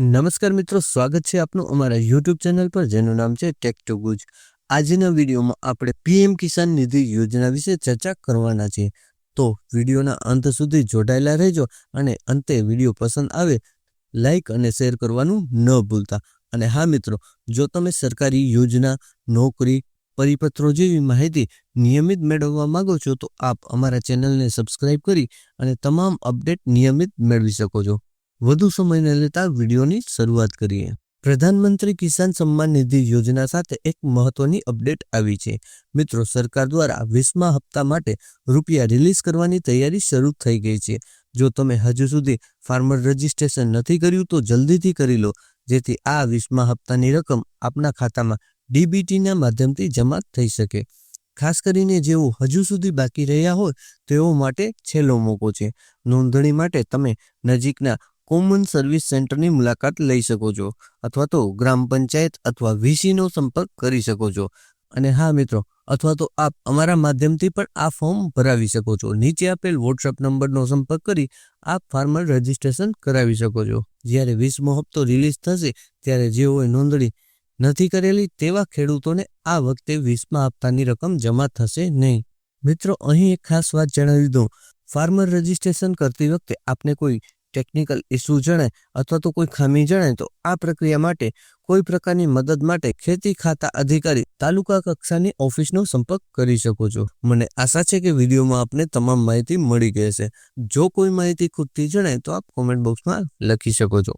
નમસ્કાર મિત્રો, સ્વાગત છે આપનું અમારા યુટ્યુબ ચેનલ પર, જેનું નામ છે ટેક ટુ ગુજ આજના વિડીયોમાં આપણે પીએમ કિસાન નિધિ યોજના વિશે ચર્ચા કરવાના છીએ તો વિડીયોના અંત સુધી જોડાયેલા રહેજો અને અંતે વીડિયો પસંદ આવે, લાઈક અને શેર કરવાનું ન ભૂલતા. અને હા મિત્રો, જો તમે સરકારી યોજના, નોકરી, પરિપત્રો જેવી માહિતી નિયમિત મેળવવા માંગો છો, તો આપ અમારા ચેનલને સબસ્ક્રાઇબ કરી અને તમામ અપડેટ નિયમિત મેળવી શકો છો. વધુ સમય ન લેતા વિડીયોની શરૂઆત કરીએ. પ્રધાનમંત્રી કિસાન સન્માન નિધિ યોજના સાથે એક મહત્વની અપડેટ આવી છે. મિત્રો, સરકાર દ્વારા વીસમા હપ્તા માટે રૂપિયા રિલીઝ કરવાની તૈયારી શરૂ થઈ ગઈ છે. જો તમે હજુ સુધી ફાર્મર રજિસ્ટ્રેશન નથી કર્યું, તો જલ્દીથી કરી લો. જેથી આ વીસમા હપ્તાની રકમ આપના ખાતામાં ડીબીટીના માધ્યમથી જમા થઈ શકે. ખાસ કરીને જેઓ હજુ સુધી બાકી રહ્યા હોય, તેઓ માટે છેલ્લો મોકો છે. નોંધણી માટે તમે નજીકના કોમન સર્વિસ સેન્ટરની મુલાકાત લઈ શકો છો, અથવા તો ગ્રામ પંચાયત અથવા વીસીનો સંપર્ક કરી શકો છો. અને હા મિત્રો, અથવા તો આપ અમારા માધ્યમથી પણ આ ફોર્મ ભરાવી શકો છો. નીચે આપેલ વોટ્સઅપ નંબરનો સંપર્ક કરી આપ ફાર્મર રજિસ્ટ્રેશન કરાવી શકો છો. જ્યારે વીસમો હપ્તો રિલીઝ થશે, ત્યારે જેઓએ નોંધણી નથી કરેલી તેવા ખેડૂતોને આ વખતે વીસમા હપ્તાની રકમ જમા થશે નહીં. મિત્રો, અહીં એક ખાસ વાત જણાવી દઉં. ફાર્મર રજિસ્ટ્રેશન કરતી વખતે આપને કોઈ ટેકનિકલ ઇસ્યુ જણાય અથવા તો કોઈ ખામી જણાય, તો આ પ્રક્રિયા માટે કોઈ પ્રકારની મદદ માટે ખેતી ખાતા અધિકારી તાલુકા કક્ષાની ઓફિસનો સંપર્ક કરી શકો છો. મને આશા છે કે વિડીયોમાં આપને તમામ માહિતી મળી ગઈ છે જો કોઈ માહિતી ખૂટતી જણાય, તો આપ કોમેન્ટ બોક્સમાં લખી શકો છો.